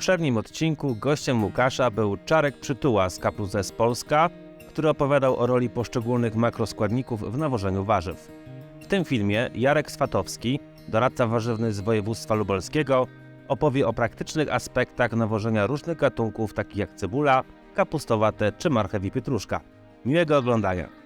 poprzednim odcinku gościem Łukasza był Czarek Przytuła z Kapuze z Polska, który opowiadał o roli poszczególnych makroskładników w nawożeniu warzyw. W tym filmie Jarek Swatowski, doradca warzywny z województwa lubelskiego, opowie o praktycznych aspektach nawożenia różnych gatunków takich jak cebula, kapustowate czy marchew i pietruszka. Miłego oglądania!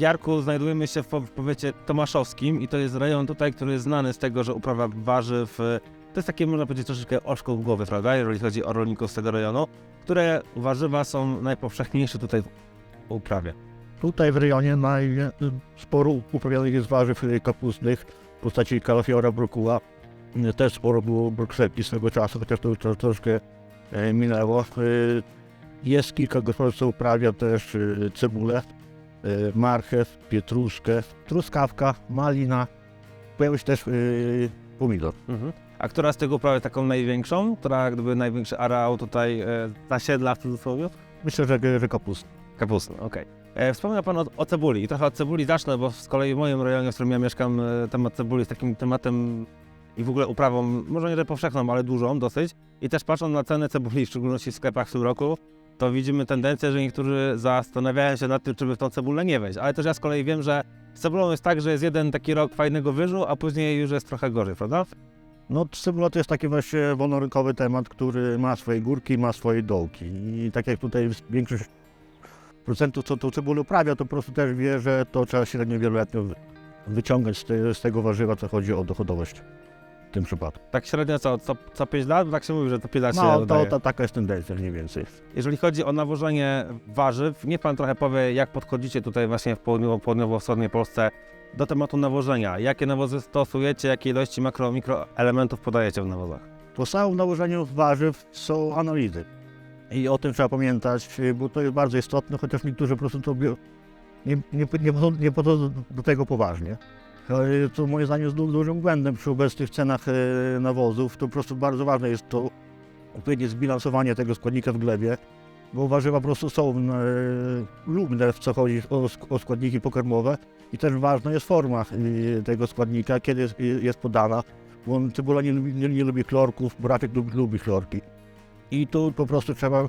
Jarku, znajdujemy się w po- w powiecie tomaszowskim i to jest rejon tutaj, który jest znany z tego, że uprawa warzyw e, to jest takie, można powiedzieć, troszeczkę oczko w głowie, prawda, jeżeli chodzi o rolników z tego rejonu, które warzywa są najpowszechniejsze tutaj w uprawie. Tutaj w rejonie sporo uprawianych jest warzyw y, kapustnych w postaci kalafiora, brokuła. Y, Też sporo było brukselki swego czasu, chociaż to już tro- troszkę e, minęło. Jest kilka gospodarstw, uprawia też cebulę, marchew, pietruszkę, truskawka, malina. Pojawił się też y, pomidor. A która z tych upraw jest taką największą, która gdyby największy areał tutaj e, zasiedla w cudzysłowie? Myślę, że, że kapust. Kapustę, okej. E, Wspomniał Pan o, o cebuli i trochę od cebuli zacznę, bo z kolei w moim rejonie, w którym ja mieszkam, e, temat cebuli jest takim tematem i w ogóle uprawą, może nie że powszechną, ale dużą dosyć. I też patrząc na ceny cebuli, w szczególności w sklepach w tym roku, to widzimy tendencję, że niektórzy zastanawiają się nad tym, czy by w tą cebulę nie wejść. Ale też ja z kolei wiem, że z cebulą jest tak, że jest jeden taki rok fajnego wyżu, a później już jest trochę gorzej, prawda? No cebula to jest taki właśnie wolnorynkowy temat, który ma swoje górki, ma swoje dołki. I tak jak tutaj większość procentów, co tą cebulę uprawia, to po prostu też wie, że to trzeba średnio wieloletnio wy- wyciągać z tego warzywa, co chodzi o dochodowość w tym przypadku. Tak średnio co, co, co 5 lat? Bo Tak się mówi, że to 5 lat się No, to, dodaje. to taka jest tendencja mniej więcej. Jeżeli chodzi o nawożenie warzyw, niech Pan trochę powie, jak podchodzicie tutaj właśnie w południowo- południowo-wschodniej Polsce do tematu nawożenia. Jakie nawozy stosujecie, jakie ilości makro, mikroelementów podajecie w nawozach? Podstawą w nałożeniu warzyw są analizy. I o tym trzeba pamiętać, bo to jest bardzo istotne, chociaż niektórzy po prostu to bio- nie, nie, nie, podchodzą- nie podchodzą do tego poważnie. Co moim zdaniem jest du- dużym błędem przy obecnych cenach e, nawozów. To po prostu bardzo ważne jest to odpowiednie zbilansowanie tego składnika w glebie, bo warzywa po prostu są e, lubne, w co chodzi o, sk- o składniki pokarmowe i też ważna jest forma e, tego składnika, kiedy jest, podana bo cebula nie, lubi- nie, nie lubi chlorków, buraczek lubi, lubi chlorki. I tu po prostu trzeba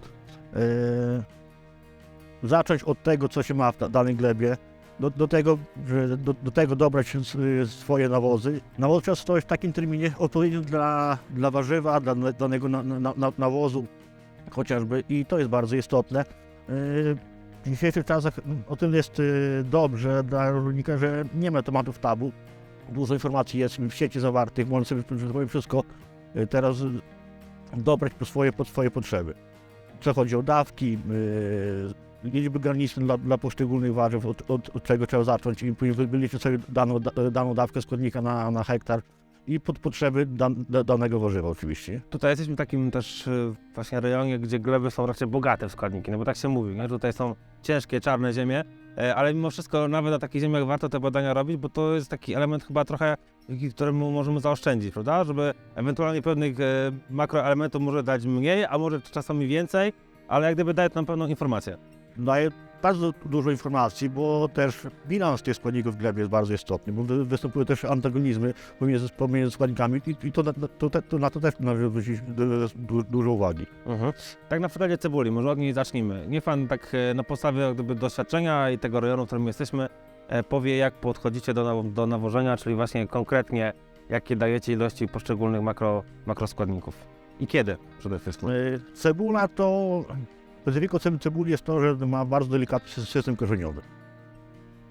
zacząć od tego, co się ma w da- danej glebie, do, do, tego, do, do tego dobrać swoje nawozy. Nawóz trzeba stoić w takim terminie odpowiednim dla, dla warzywa, dla danego na, na, na, nawozu chociażby i to jest bardzo istotne. E, W dzisiejszych czasach o tym jest e, dobrze dla rolnika, że nie ma tematów tabu dużo informacji jest w sieci zawartych, można sobie tak wszystko y, teraz dobrać pod swoje, pod swoje potrzeby. Co chodzi o dawki, yy, liczby graniczne dla, dla poszczególnych warzyw, od, od, od czego trzeba zacząć i później wy- wyliczyć sobie daną, da, daną dawkę składnika na, na hektar i pod potrzeby dan, da, danego warzywa oczywiście. Tutaj jesteśmy w takim też e, właśnie rejonie, gdzie gleby są raczej bogate w składniki, no bo tak się mówi, nie? tutaj są ciężkie, czarne ziemie, e, ale mimo wszystko nawet na takich ziemiach warto te badania robić, bo to jest taki element chyba trochę, któremu możemy zaoszczędzić, prawda? Żeby ewentualnie pewnych e, makroelementów może dać mniej, a może czasami więcej, ale jak gdyby daje to nam pewną informację. Daje bardzo dużo informacji, bo też bilans tych składników w glebie jest bardzo istotny, bo wy- występują też antagonizmy pomiędzy, pomiędzy składnikami i, i to, na- to, to, na to też należy zwrócić du, du, dużo uwagi. Tak na przykładzie cebuli, może od niej zacznijmy. Niech Pan tak e, na podstawie gdyby doświadczenia i tego rejonu, w którym jesteśmy, e, powie jak podchodzicie do, do nawożenia, czyli właśnie konkretnie jakie dajecie ilości poszczególnych makro, makroskładników. I kiedy przede wszystkim. Cebula to, specyfiką ce- cebuli jest to, że ma bardzo delikatny sy- system korzeniowy.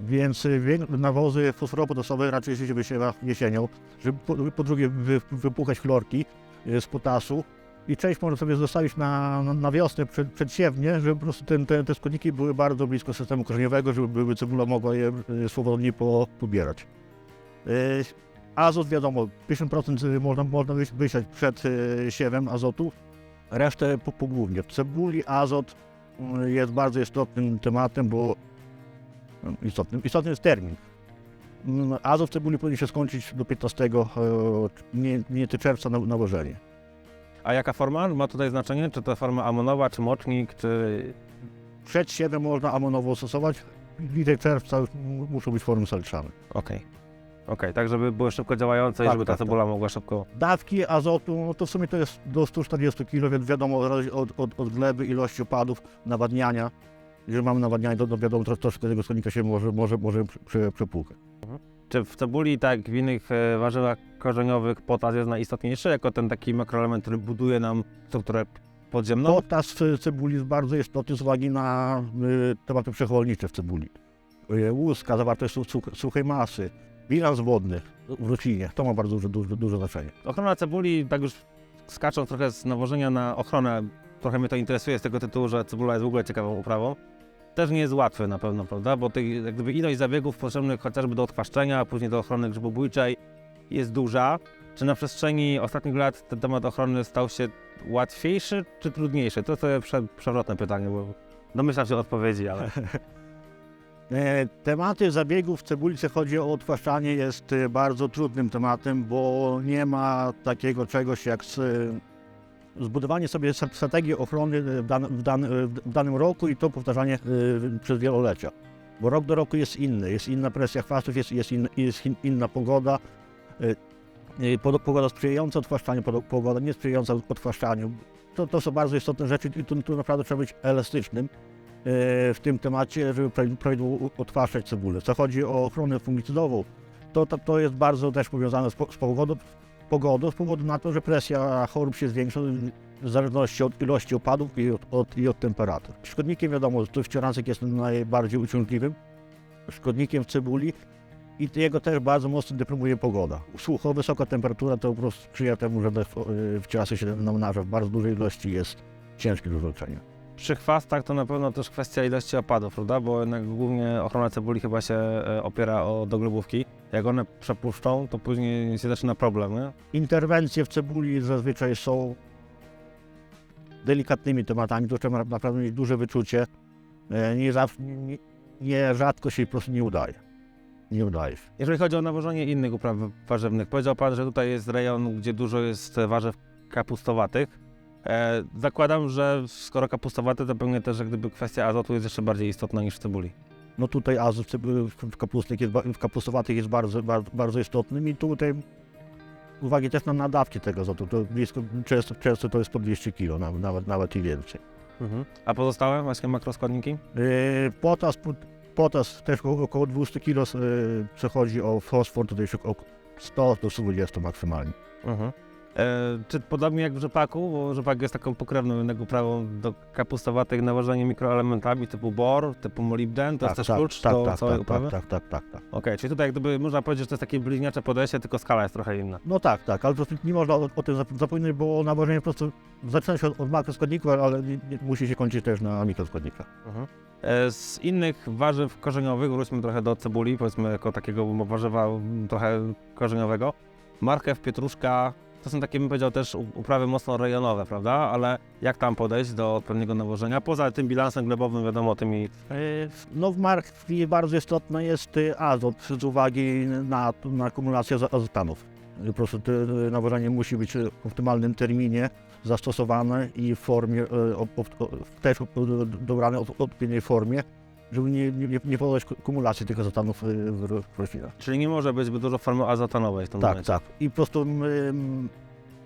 Więc wię- nawozy fosforopotasowe raczej się wysiewa jesienią, żeby po, po drugie wy, wypuchać chlorki y, z potasu i część można sobie zostawić na, na, wiosnę przed, przedsiewnie, żeby po prostu ten, te, te składniki były bardzo blisko systemu korzeniowego, żeby cebula mogła je y, swobodnie po, pobierać. Azot wiadomo, 50% można, można wysiać przed siewem azotu, resztę po- pogłównie. W cebuli azot y, jest bardzo istotnym tematem, bo no, istotnym, istotny jest termin. Mm, Azot w cebuli powinien się skończyć do 15 e, nie, nie czerwca na nawożenie. A jaka forma ma tutaj znaczenie? Czy to forma amonowa, czy mocznik, czy... Przed siewem można amonowo stosować, bliżej czerwca muszą być formy saliczane. Okej. Okej, tak żeby były szybko działające i Tak, żeby ta tak, cebula mogła szybko... Dawki azotu, no to w sumie to jest do 140 kg, więc wiadomo zależy od, od, od gleby, ilości opadów, nawadniania. Jeżeli mamy nawadnianie, to, to wiadomo, tro, troszkę tego składnika się może, może, może prze- prze, przepłukać. Czy w cebuli, tak jak w innych e, warzywach korzeniowych, potas jest najistotniejszy jako ten taki makroelement, który buduje nam strukturę podziemną? Potas w cebuli jest bardzo istotny z uwagi na y, tematy przechowalnicze w cebuli. Y, łuska, zawartość su, such, suchej masy, bilans wodny w roślinie, to ma bardzo duże, duże, duże znaczenie. Ochrona cebuli, tak już skacząc trochę z nawożenia na ochronę, trochę mnie to interesuje z tego tytułu, że cebula jest w ogóle ciekawą uprawą. Też nie jest łatwe na pewno, prawda? Bo jak gdyby ilość zabiegów potrzebnych chociażby do odchwaszczenia, a później do ochrony grzybobójczej jest duża. Czy na przestrzeni ostatnich lat ten temat ochrony stał się łatwiejszy czy trudniejszy? To jest prze, przewrotne pytanie, bo domyślam się odpowiedzi, ale... E, Tematy zabiegów w cebuli, jeśli chodzi o odtwarzanie, jest e, bardzo trudnym tematem, bo nie ma takiego czegoś jak s- zbudowanie sobie strategii ochrony w, dan, w, dan, w danym roku i to powtarzanie e, przez wielolecia. Bo rok do roku jest inny, jest inna presja chwastów, jest, jest, in, jest in, inna pogoda. e, e, Pogoda sprzyjająca odtwarzaniu, pogoda niesprzyjająca odtwarzaniu. To, to są bardzo istotne rzeczy i tu, tu naprawdę trzeba być elastycznym e, w tym temacie, żeby pra- prawidłowo odtwarzać cebulę. Co chodzi o ochronę fungicydową, to, to, to jest bardzo też powiązane z, po, z pogodą, pogodą, z powodu na to, że presja chorób się zwiększa w zależności od ilości opadów i od, od, i od temperatur. Szkodnikiem wiadomo, to wcioracek jest najbardziej uciążliwym szkodnikiem w cebuli i jego też bardzo mocno deprymuje pogoda. Sucho, wysoka temperatura to po prostu sprzyja temu, że wcioracek się namnaża w bardzo dużej ilości jest ciężki do zwalczenia. Przy chwastach to na pewno też kwestia ilości opadów, prawda? Bo jednak głównie ochrona cebuli chyba się e, opiera o doglebówki. Jak one przepuszczą, to później się zaczyna problem, nie? interwencje w cebuli zazwyczaj są delikatnymi tematami, to trzeba naprawdę mieć duże wyczucie. E, Nie, zawsze, nie, nie rzadko się po prostu nie udaje. Nie udaje się. Jeżeli chodzi o nawożenie innych upraw warzywnych, powiedział Pan, że tutaj jest rejon, gdzie dużo jest warzyw kapustowatych. E, zakładam, że skoro kapustowate, to pewnie też jak gdyby kwestia azotu jest jeszcze bardziej istotna niż w cebuli. No tutaj azot w kapustnych jest, w kapustowatych jest bardzo, bardzo, bardzo istotnym i tutaj uwagi też na nadawki tego azotu. To blisko, często, często to jest po 200 kg, nawet, nawet, i więcej. A pozostałe właśnie makroskładniki? Yy, Potas, potas też około- około 200 kg przechodzi o fosfor, tutaj około 100 do 120 maksymalnie. E, czy podobnie jak w rzepaku, bo rzepak jest taką pokrewną jednak uprawą do kapustowatych nawożenie mikroelementami typu bor, typu molibden, to jest też klucz tak, do tak, całej tak, uprawy? tak, tak, tak, tak. Okej, czyli tutaj gdyby można powiedzieć, że to jest takie bliźniacze podejście, tylko skala jest trochę inna. No tak, tak, ale po prostu nie można o, o tym zap- zapominać, bo nawożenie po prostu zaczyna się od, od makroskładników, ale nie, nie, musi się kończyć też na mikroskładnikach. E, Z innych warzyw korzeniowych, wróćmy trochę do cebuli, powiedzmy jako takiego warzywa mm, trochę korzeniowego. Marchew, pietruszka, to są takie, bym powiedział, też uprawy mocno rejonowe, prawda? Ale jak tam podejść do odpowiedniego nawożenia? Poza tym bilansem glebowym, wiadomo, tymi... E, No w marchwi bardzo istotny jest y, azot z uwagi na, na akumulację az- azotanów. Po prostu nawożenie musi być w optymalnym terminie zastosowane i w formie, o- o- też dobrane w odpowiedniej formie, żeby nie, nie, nie powodować ku- kumulacji tych azotanów y, w ro- w roślinach. Czyli nie może być zbyt dużo formy azotanowej w tym Tak, momencie. tak. I po prostu ym,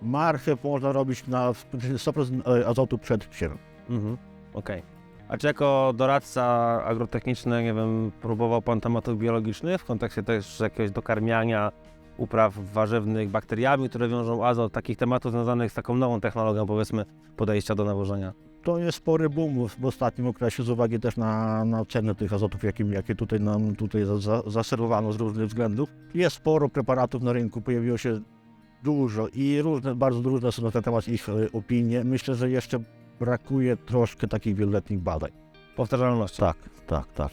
marchew można robić na 100% azotu przed siewem. Mhm. Okej. A czy jako doradca agrotechniczny, nie wiem, próbował Pan tematów biologicznych w kontekście też jakiegoś dokarmiania upraw warzywnych bakteriami, które wiążą azot, takich tematów związanych z taką nową technologią, powiedzmy, podejścia do nawożenia? To jest spory boom w- w ostatnim okresie z uwagi też na, na ceny tych azotów, jakie, jakie tutaj nam tutaj za, za, zaserwowano z różnych względów. Jest sporo preparatów na rynku, pojawiło się dużo i różne, bardzo różne są na ten temat ich e, opinie. Myślę, że jeszcze brakuje troszkę takich wieloletnich badań. Powtarzalności. Tak, tak, tak.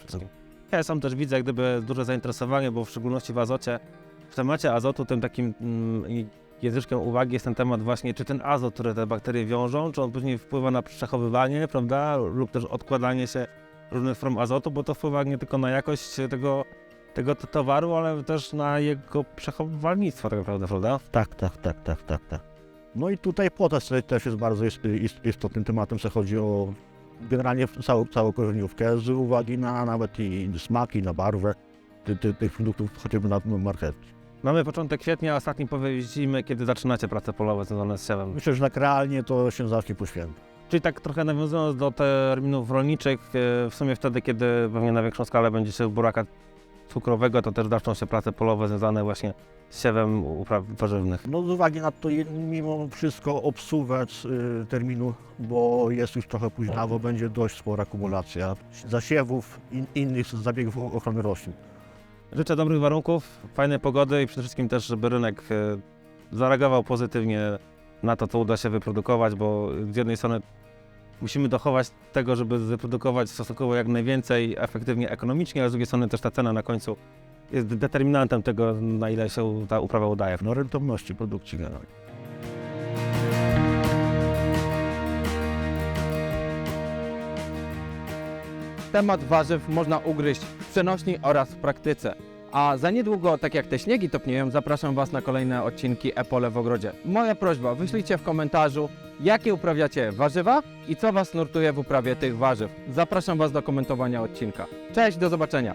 Ja sam też widzę jak gdyby duże zainteresowanie, bo w szczególności w azocie, w temacie azotu tym takim mm, języczkiem uwagi jest ten temat właśnie, czy ten azot, który te bakterie wiążą, czy on później wpływa na przechowywanie, prawda, lub też odkładanie się różnych form azotu, bo to wpływa nie tylko na jakość tego, tego towaru, ale też na jego przechowywalnictwo tak naprawdę, prawda? Tak, tak, tak, tak, tak, tak. No i tutaj potas te- też jest bardzo ist, ist, istotnym tematem, co chodzi o generalnie całą, całą korzeniówkę z uwagi na nawet i smaki, na barwę ty, ty, tych produktów, chociażby na marchewki. Mamy początek kwietnia, ostatni powiedz zimy, kiedy zaczynacie prace polowe związane z siewem. Myślę, że tak realnie to się zacznie po. Czyli tak trochę nawiązując do terminów rolniczych, e, w sumie wtedy, kiedy pewnie na większą skalę będzie się buraka cukrowego, to też zaczną się prace polowe związane właśnie z siewem upraw warzywnych. No z uwagi na to mimo wszystko obsuwać y, terminu, bo jest już trochę późnawo, będzie dość spora akumulacja zasiewów i innych zabiegów ochrony roślin. Życzę dobrych warunków, fajnej pogody i przede wszystkim też, żeby rynek e, zareagował pozytywnie na to, co uda się wyprodukować, bo z jednej strony musimy dochować tego, żeby wyprodukować stosunkowo jak najwięcej, efektywnie ekonomicznie, a z drugiej strony też ta cena na końcu jest determinantem tego, na ile się ta uprawa udaje. No rentowności produkcji generalnie. Temat warzyw można ugryźć w przenośni oraz w praktyce. A za niedługo, tak jak te śniegi topnieją, zapraszam Was na kolejne odcinki Epole w ogrodzie. Moja prośba, wyślijcie w komentarzu, jakie uprawiacie warzywa i co Was nurtuje w uprawie tych warzyw. Zapraszam Was do komentowania odcinka. Cześć, do zobaczenia!